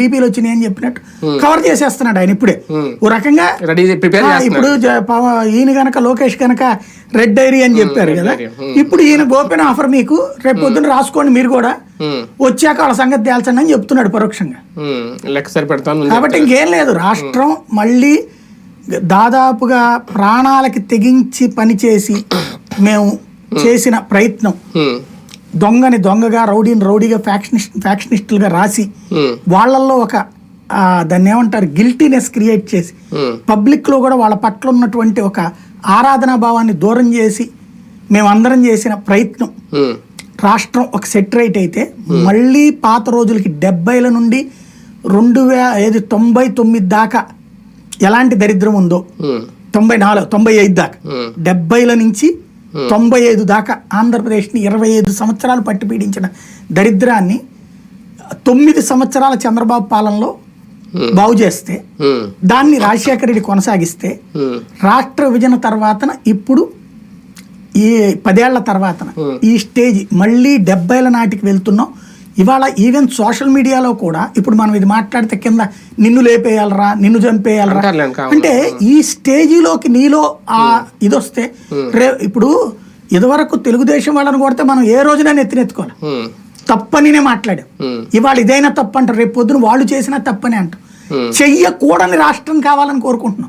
బీపీలు వచ్చినాయి అని చెప్పినట్టు కవర్ చేసేస్తున్నాడు ఆయన ఇప్పుడే. ఓ రకంగా ఇప్పుడు ఈయన గనక లోకేష్ గనక రెడ్ డైరీ అని చెప్పారు కదా. డైరీ, ఇప్పుడు ఈయన ఓపెన్ ఆఫర్ మీకు రేపు పొద్దున్న రాసుకోండి మీరు కూడా. వచ్చాక వాళ్ళ సంగతి తేల్చండి అని చెప్తున్నాడు పరోక్షంగా. లెక్క సరిపెడతాను కాబట్టి ఇంకేం లేదు రాష్ట్రం మళ్ళీ దాదాపుగా ప్రాణాలకి తెగించి పనిచేసి మేము చేసిన ప్రయత్నం. దొంగని దొంగగా రౌడీని రౌడీగా ఫ్యాక్షనిస్ట్ ఫ్యాక్షనిస్టులుగా రాసి ఉమ్, వాళ్ళల్లో ఒక దాన్ని ఏమంటారు గిల్టీనెస్ క్రియేట్ చేసి ఉమ్, పబ్లిక్లో కూడా వాళ్ళ పట్ల ఉన్నటువంటి ఒక ఆరాధనా భావాన్ని దూరం చేసి మేమందరం చేసిన ప్రయత్నం. ఉమ్, రాష్ట్రం ఒక సెట్ రైట్ అయితే మళ్ళీ పాత రోజులకి డెబ్బైల నుండి రెండు వే ఏది తొంభై తొమ్మిది దాకా ఎలాంటి దరిద్రం ఉందో తొంభై నాలుగు తొంభై ఐదు దాకా Hmm. డెబ్బైల నుంచి తొంభై ఐదు దాకా ఆంధ్రప్రదేశ్ని ఇరవై ఐదు సంవత్సరాలు పట్టి పీడించిన దరిద్రాన్ని తొమ్మిది సంవత్సరాల చంద్రబాబు పాలనలో బాగు చేస్తే దాన్ని రాజశేఖర రెడ్డి కొనసాగిస్తే రాష్ట్ర విభజన తర్వాతన ఇప్పుడు ఈ పదేళ్ళ తర్వాతన ఈ స్టేజ్ మళ్ళీ డెబ్బైల నాటికి వెళ్తున్నాం. ఇవాళ ఈవెన్ సోషల్ మీడియాలో కూడా ఇప్పుడు మనం ఇది మాట్లాడితే కింద నిన్ను లేపేయాలరా నిన్ను చంపేయాలరా. అంటే ఈ స్టేజిలోకి నీలో ఆ ఇది వస్తే రే ఇప్పుడు ఇదివరకు తెలుగుదేశం వాళ్ళని కొడితే మనం ఏ రోజునైనా ఎత్తినెత్తుకోవాలి. ఉమ్, తప్పనినే మాట్లాడాం ఇవాళ ఇదైనా తప్పు అంటారు రేపు పొద్దున వాళ్ళు చేసినా తప్పని అంటాం Hmm. చెయ్యకూడని రాష్ట్రం కావాలని కోరుకుంటున్నాం.